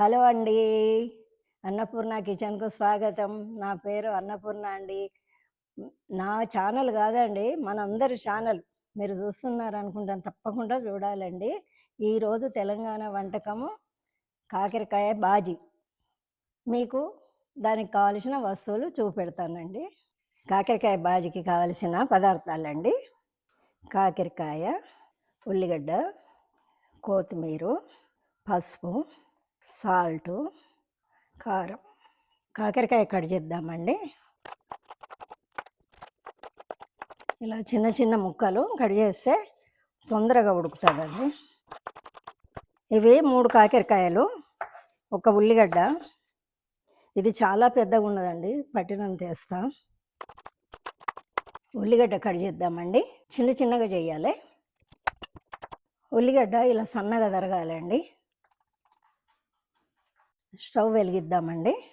Hello అండి. అన్నపూర్ణ కిచెన్కు స్వాగతం. నా పేరు అన్నపూర్ణ అండి. నా ఛానల్ కాదండి మనందరి ఛానల్. మీరు చూస్తున్నారు అనుకుంటాను తప్పకుండా చూడాలండి. ఈరోజు తెలంగాణ వంటకము కాకరకాయ బాజీ. మీకు దానికి కావలసిన వస్తువులు చూపెడతానండి. కాకరకాయ బాజీకి కావలసిన పదార్థాలండి. కాకరకాయ ఉల్లిగడ్డ కొత్తిమీర పసుపు సాల్టు కారం. కాకరకాయ కట్ చేద్దామండి. ఇలా చిన్న చిన్న ముక్కలు కట్ చేస్తే తొందరగా ఉడుకుతుందండి. ఇవి మూడు కాకరకాయలు ఒక ఉల్లిగడ్డ. ఇది చాలా పెద్దగా ఉన్నదండి పట్టినంత వేస్తా. ఉల్లిగడ్డ కట్ చేద్దామండి చిన్న చిన్నగా చేయాలి. ఉల్లిగడ్డ ఇలా సన్నగా తరగాలండి. స్టవ్ వెలిగిద్దామండి.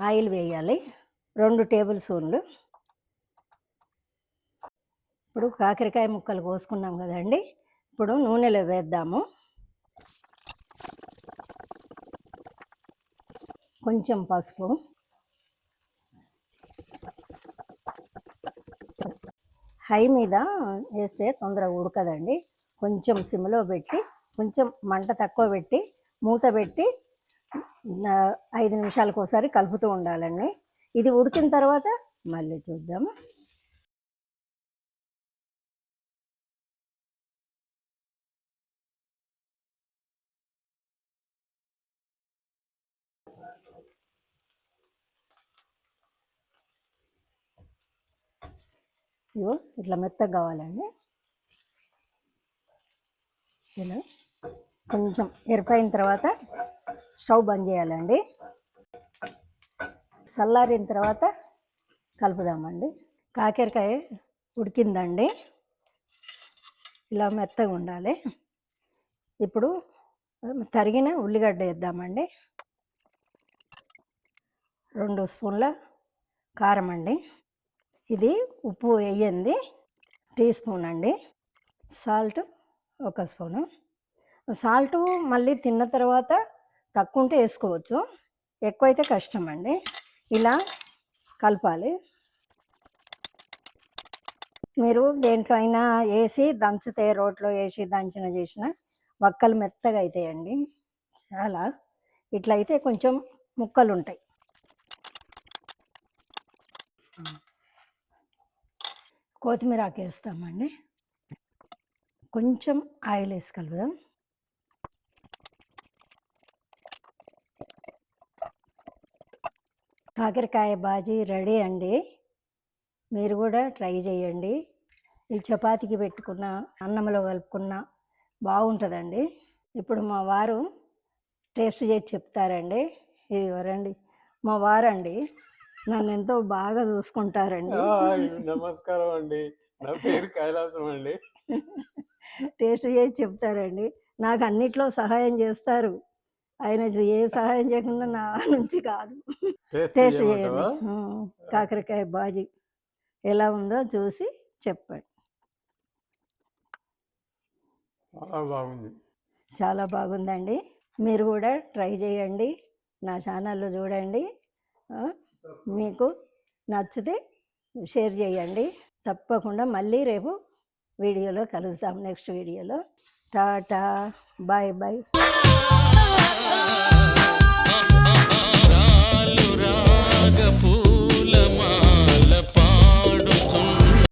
ఆయిల్ వేయాలి. రెండు టేబుల్ స్పూన్లు. ఇప్పుడు కాకరకాయ ముక్కలు కోసుకున్నాం కదండి. ఇప్పుడు నూనెలో వేద్దాము. కొంచెం పసుపు. హై మీద వేస్తే తొందరగా ఉడకదండి. కొంచెం సిమ్లో పెట్టి కొంచెం మంట తక్కువ పెట్టి మూత పెట్టి ఐదు నిమిషాలకు ఒకసారి కలుపుతూ ఉండాలండి. ఇది ఉడికిన తర్వాత మళ్ళీ చూద్దాము ఇగో ఇట్లా మెత్తగా కావాలండి. ఇలా. కొంచెం ఎరిపోయిన తర్వాత స్టవ్ బంద్ చేయాలండి. చల్లారిన తర్వాత కలుపుదామండి. కాకరకాయ ఉడికిందండి. ఇలా మెత్తగా ఉండాలి. ఇప్పుడు తరిగిన ఉల్లిగడ్డ వేద్దామండి. రెండు స్పూన్ల కారం అండి. ఇది ఉప్పు వేయండి. టీ స్పూన్ అండి. సాల్ట్ ఒక స్పూను. సాల్ట్ మళ్ళీ తిన్న తర్వాత తక్కువ ఉంటే వేసుకోవచ్చు. ఎక్కువైతే కష్టం అండి ఇలా కలపాలి. మీరు దేంట్లో అయినా వేసి దంచితే రోట్లో వేసి దంచిన చేసిన వక్కలు మెత్తగా అవుతాయండి చాలా. ఇట్లా అయితే కొంచెం ముక్కలు ఉంటాయి కొత్తిమీర ఆకు వేస్తామండి కొంచెం ఆయిల్ వేసి కలుపుదాం. కాకరకాయ బాజీ రెడీ అండి. మీరు కూడా ట్రై చేయండి. ఈ చపాతీకి పెట్టుకున్న అన్నంలో కలుపుకున్న బాగుంటుందండి. ఇప్పుడు మా వారు టేస్ట్ చేసి చెప్తారండి. ఇది ఎవరండి మా వారండి నన్ను ఎంతో బాగా చూసుకుంటారండి. నమస్కారం అండి. నా పేరు కైలాసం అండి. టేస్ట్ చేసి చెప్తారండి. నాకు అన్నిట్లో సహాయం చేస్తారు. ఆయన ఏ సహాయం చేయకుండా నా నుంచి కాదు. టేస్ట్ చేయండి. కాకరకాయ బాజీ ఎలా ఉందో చూసి చెప్పండి. చాలా బాగుంది. చాలా బాగుందండి. మీరు కూడా ట్రై చేయండి. నా ఛానల్లో చూడండి. మీకు నచ్చితే షేర్ చేయండి. తప్పకుండా మళ్ళీ రేపు వీడియోలో కలుస్తాం నెక్స్ట్ వీడియోలో. టాటా. Bye bye.